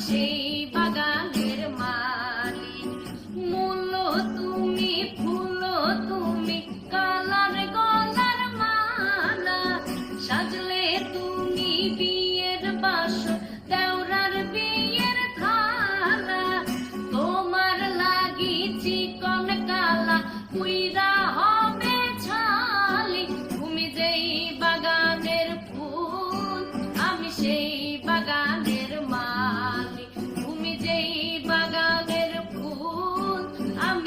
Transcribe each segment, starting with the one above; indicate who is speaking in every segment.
Speaker 1: সেই বাগানের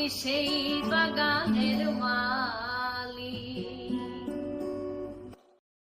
Speaker 1: তুমি সেই বাগানের মা।